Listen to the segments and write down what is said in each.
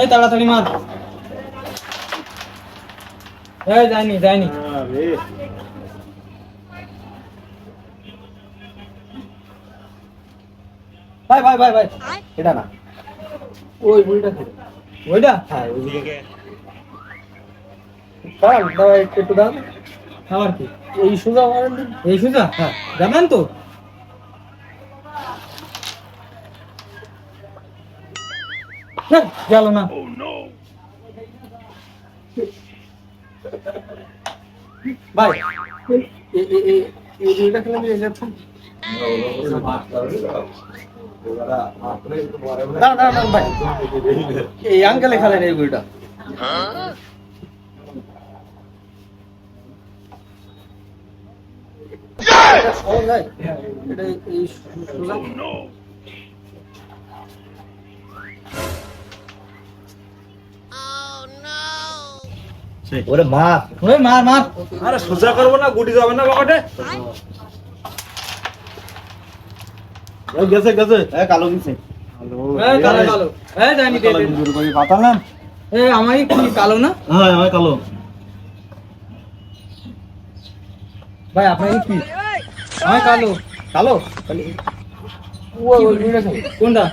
এই তাড়াতাড়ি মার। এই ভাই ভাই ভাই ভাই এটা না। ওই বুড়িটা ওইটা হ্যাঁ একটু দাঁড়ান। আবার কি? এই সোজা এই সুজা? হ্যাঁ। যাবেন তো। গেল না। ভাই এই খেলে ভাই। এই আঙ্কেলে খেলেন এই এটা সোজা ওরে মা ওই মার মার আরে সোজা করব না গুটি যাবে না এই গেছে গেছে হ্যাঁ কালো আমারই কালো না হ্যাঁ আমার কালো ভাই আপনার কি আমার কালো কালো কোনটা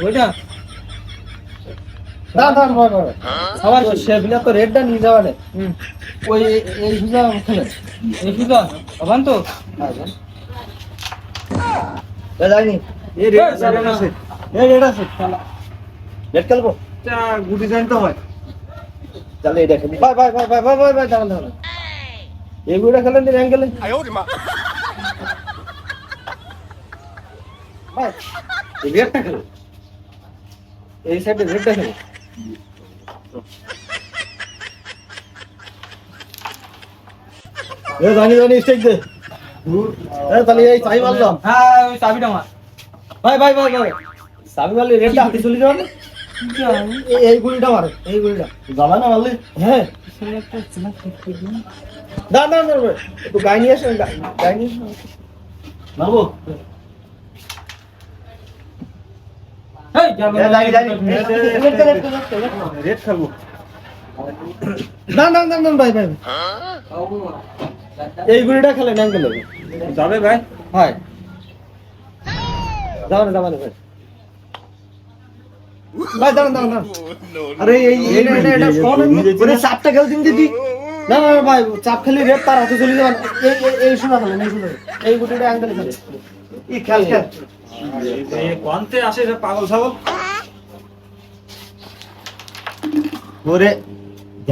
ওইটা দাঁড়ান দাঁড়ান তো কি তো রেডটা নিয়ে যাওয়া হুম। ওই এই- সুজা খেলে এই সুজা হবান তো যায়নি এই রেড রেড আছে। এই রেড আছে। রেড খেলব? তা গুটি জানতে হয়। তাহলে এটা খেলি ভাই ভাই ভাই ভাই ভাই ভাই ভাই দাঁড়ান দাঁড়ান। এই! বুড়িটা খেলেন দিন অ্যাঙ্গেলে এই রেডটা খেলো। এই সাইডে রেডটা খেলো। এ জানি জানি স্টেক দে। এ তাহলে এই চাই মারলাম। হ্যাঁ ওই চাবিটা মার। ভাই ভাই ভাই ভাই। সাবি মারলে রেডটা হাতে চলে যাবে না? এই- এই গুলিটা মারে এই গুলিটা। জ্বালা না মারলে? হ্যাঁ। না না না একটু গাই নিয়ে গাই গাই নিয়ে মারবো এই গেল এ, না। জানি, জানি। রেড খেলে, রেড খেলে, রেড খেলে। রেড খেলব না না না না ভাই ভাই এই গুলিটা খেলেন অ্যাঙ্গেলে যাবে ভাই হয় যাও না যাবা না ভাই ভাই দাঁড়ান দাঁড়ান দাঁড়ান আরে এই এটা এটা ফোন চাপটা খেল দিন দিদি না না ভাই চাপ খেলে রেড তার হাতে চলে যাবেন এই শোনা খেলেন এই শোনা এই গুটিটা অ্যাঙ্গেলে খেলে এই খেল খেল কোয়ান্তে আসে পাগল ছাগল। ওরে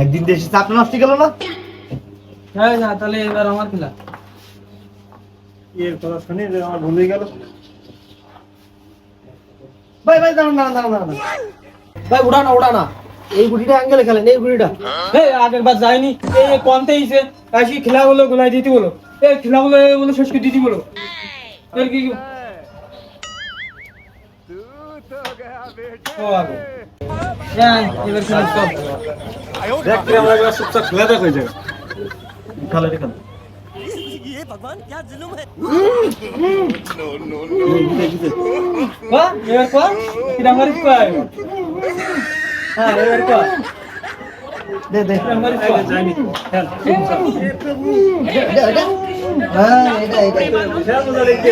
একদিন দেশে চাপ নষ্ট গেল না? হ্যাঁ না তাহলে এবার আমার খেলা। এর কথা শুনে আমার ভুলে গেল। ভাই ভাই দাঁড়ান দাঁড়ান দাঁড়ান দাঁড়ান। ভাই উড়া না উড়া না। এই গুটিটা অ্যাঙ্গেলে খেলেন এই গুটিটা। এই আগের বার যায়নি। এই ইসে আসি খেলা বলো গোলাই দিতে বলো। এই খেলা বলো শেষ করে দিতে বলো। এর কি দেখ আমরা এবার চুপচাপ খেলা দেখ। হয়ে যাবে খেলা দেখান বাহ এবার কর কিরা মারিস কয় হ্যাঁ এবার কর দে দে কিরা মারিস কয় যাইনি খেল এটা এটা। হ্যাঁ এটা এটা খেল বোঝা দেখতে